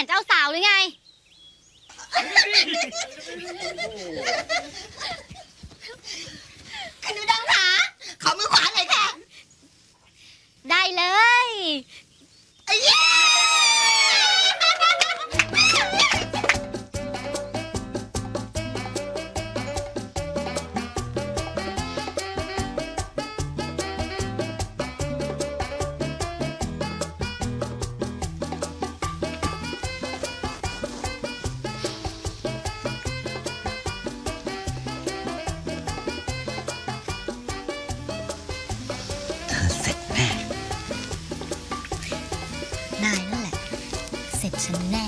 ห็นเจ้าสาวหรือไงคุณหนูดำขาขอมือขวาหน่อยค่ะ ได้เลย ฉันแน่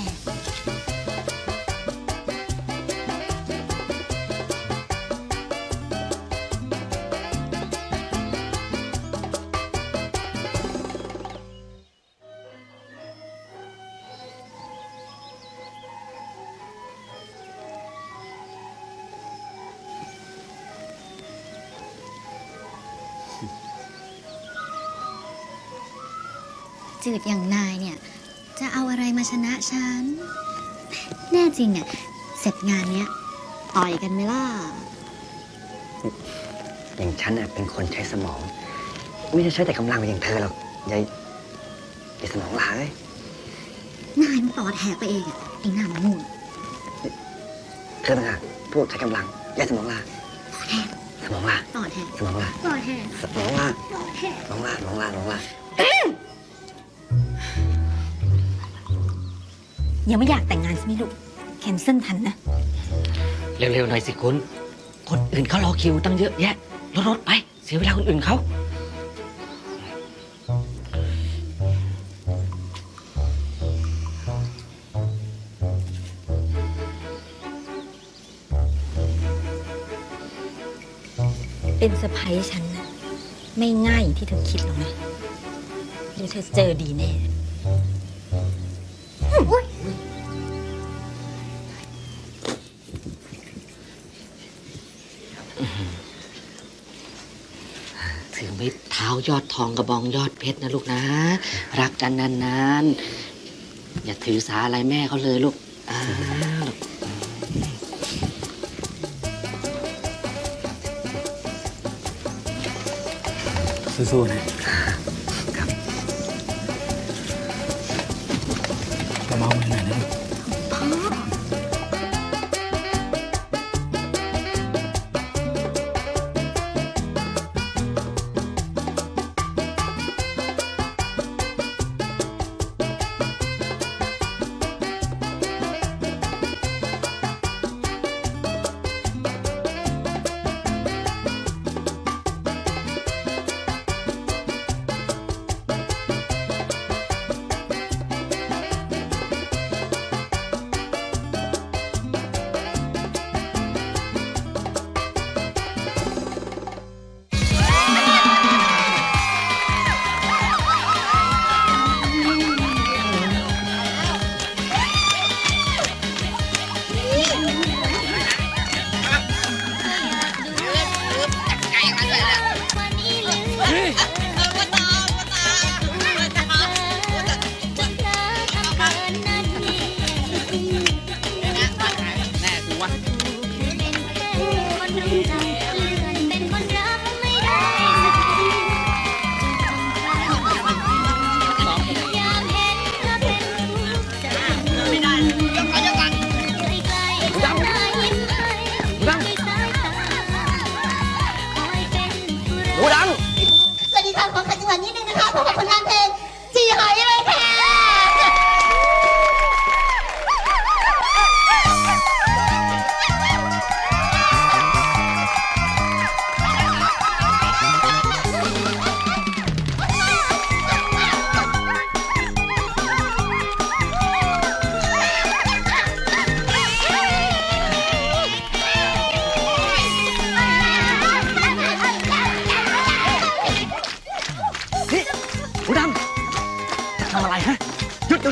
จืดอย่างนายเนี่ย จะเอาอะไรมาชนะฉัน แน่จริงเนี่ยเสร็จงานเนี้ย ต่อยกันไหมล่ะ อย่างฉันน่ะเป็นคนใช้สมอง ไม่ได้ใช้แต่กำลังไปอย่างเธอหรอกยายยายสมองหลายนายมันต่อแถไปเองอะไอ้หน้ามันม่วงเธอต่างหากพวกใช้กำลังยายสมองลาต่อแถสมองลาต่อแถสมองลาต่อแถสมองลาต่อแถสมองลาสมองลาสมองลา ยังไม่อยากแต่งงานใช่ไหมลูกแคนเซิลทันนะ เร็วๆหน่อยสิคุณ คนอื่นเขารอคิวตั้งเยอะแยะรถรถๆไป เสียเวลาคนอื่นเขาเป็นสะพ้ยฉันนะไม่ง่ายอย่างที่เธอคิดหรอกนะเดี๋ยวเธอเจอดีแน่ เท้ายอดทองกระบองยอดเพชรนะลูกนะ รักกันนานๆ อย่าถือสาอะไรแม่เขาเลยลูกอ้าวสู้ๆนะ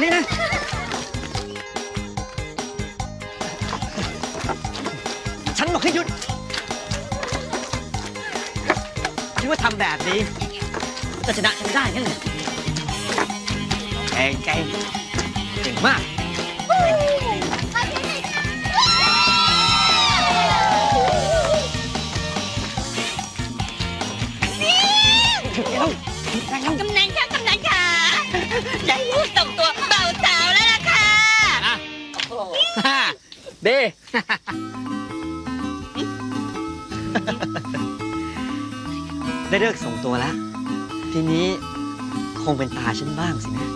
รงนี้นะฉันบอกให้หยุดคิดว่าทำแบบนี้จะชนะฉันได้งั้นเหรอเก่งเก่งเก่งมาก เด้ ได้เลิกส่งตัวแล้ว ทีนี้คงเป็นตาฉันบ้างสินะ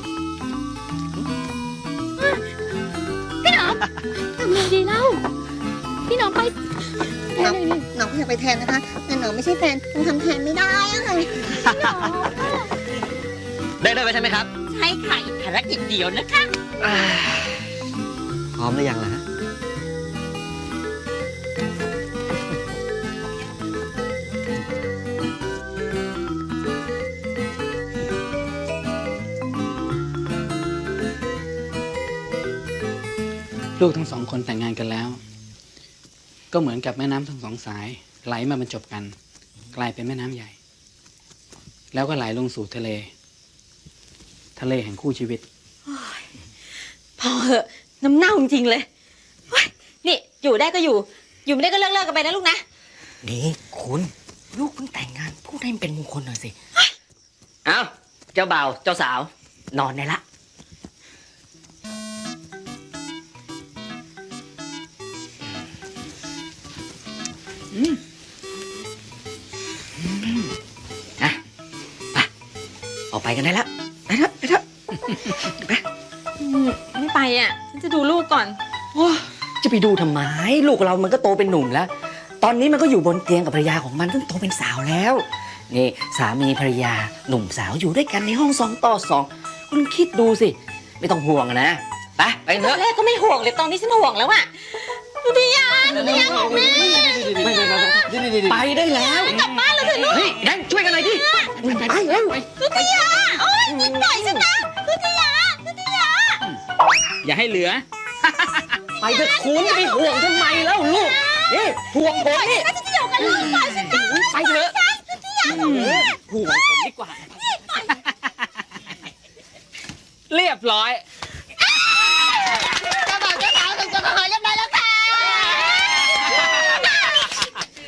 ทำไงดีเล่า พี่น้องไปน้องน้องก็อยากไปแทนนะคะ แต่น้องไม่ใช่แฟนยังทำแทนไม่ได้อะค่ะได้เลิกไปใช่ไหมครับ ใช่ค่ะอีกภารกิจเดียวนะคะอ่าพร้อมหรือยังล่ะฮะ ลูกทั้งสองคนแต่งงานกันแล้ว ก็เหมือนกับแม่น้ำทั้งสองสาย ไหลมาบรรจบกัน กลายเป็นแม่น้ำใหญ่ แล้วก็ไหลลงสู่ทะเล ทะเลแห่งคู่ชีวิต พอเหอะน้ำเน่าจริงๆเลยเฮ้ยนี่อยู่ได้ก็อยู่ อยู่ไม่ได้ก็เลิกเลิกกันไปนะลูกนะ นี่คุณลูกเพิ่งแต่งงานพูดให้มันเป็นมงคลหน่อยสิ เอ้า เจ้าบ่าว เจ้าสาว นอนได้ละอะ ออกไปกันได้แล้วไปเถอะไปเถอะอืมไม่ไปอะ ฉันจะดูลูกก่อนโอ้จะไปดูทำไม ลูกเรามันก็โตเป็นหนุ่มแล้ว ตอนนี้มันก็อยู่บนเตียงกับภรรยาของมันซึ่งโตเป็นสาวแล้ว นี่สามีภรรยาหนุ่มสาวอยู่ด้วยกันในห้องสองต่อสองคุณคิดดูสิ ไม่ต้องห่วงอะนะไปไปกันตเถอนอะแรกก็ไม่ห่วงเลยตอนนี้ฉันห่วงแล้วอะดูดิยาดูดิยาของแม่ ไปได้แล้ว กลับบ้านแล้วเถอะลูกนี่แดงช่วยกันหน่อยดิไปไปเร็วดูดิยาโอ๊ยปล่อยฉันนะดูดิยาดูดิยาอย่าให้เหลือ ไปเถอะคุณจะไปห่วงทำไมแล้วลูกนี่ห่วงผมนี่ฉันจะอยู่กับลูกปล่อยฉันนะไปเถอะห่วงผมดีกว่า เรียบร้อย เจ้าบ่าวเจ้าสาวส่งตัวมาหาเรียบร้อยแล้วค่ะ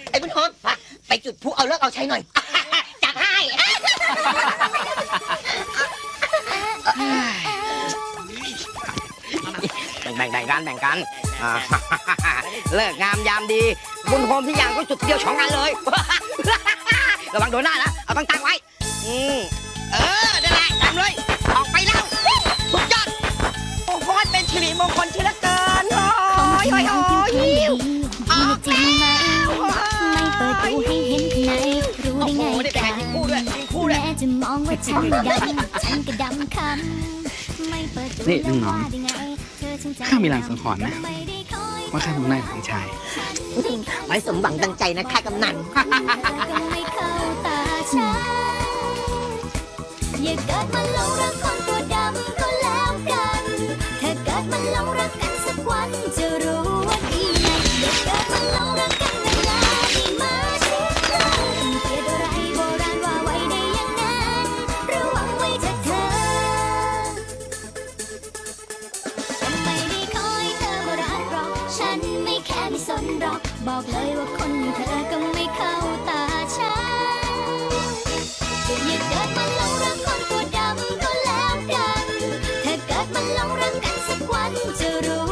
ไอ้บุญโฮมไป จุดพลุเอาเลิกเอาใช้หน่อย จับให้ แบ่งแบ่งกันแบ่งกันอ่า เลิกงามยามดี บุญโฮมที่อย่างก็จุดเดียวสองงานเลย ระวังโดนหน้านะ เอาตั้งตั้งๆไว้ จะมองว่าฉันดำฉันก็ดำคำไม่เปิดดูนี่น้องๆแล้วว่าได้ไงเธอฉันใจข้ามีลางสังหรณ์นะไม่ได้คอยว่าข้าต้องได้ของชาย ไว้สมหวังดังใจนะคะกำนันเธอก็ไม่เข้าตาฉัน อย่าเกิดมาหลงรักคน สนหรอกบอกเลยว่าคนอย่างเธอก็ไม่เข้าตาฉันอย่าเกิดมาหลงรักคนตัวดำก็แล้วกัน ถ้าเกิดมาหลงรักกันสักวันจะรู้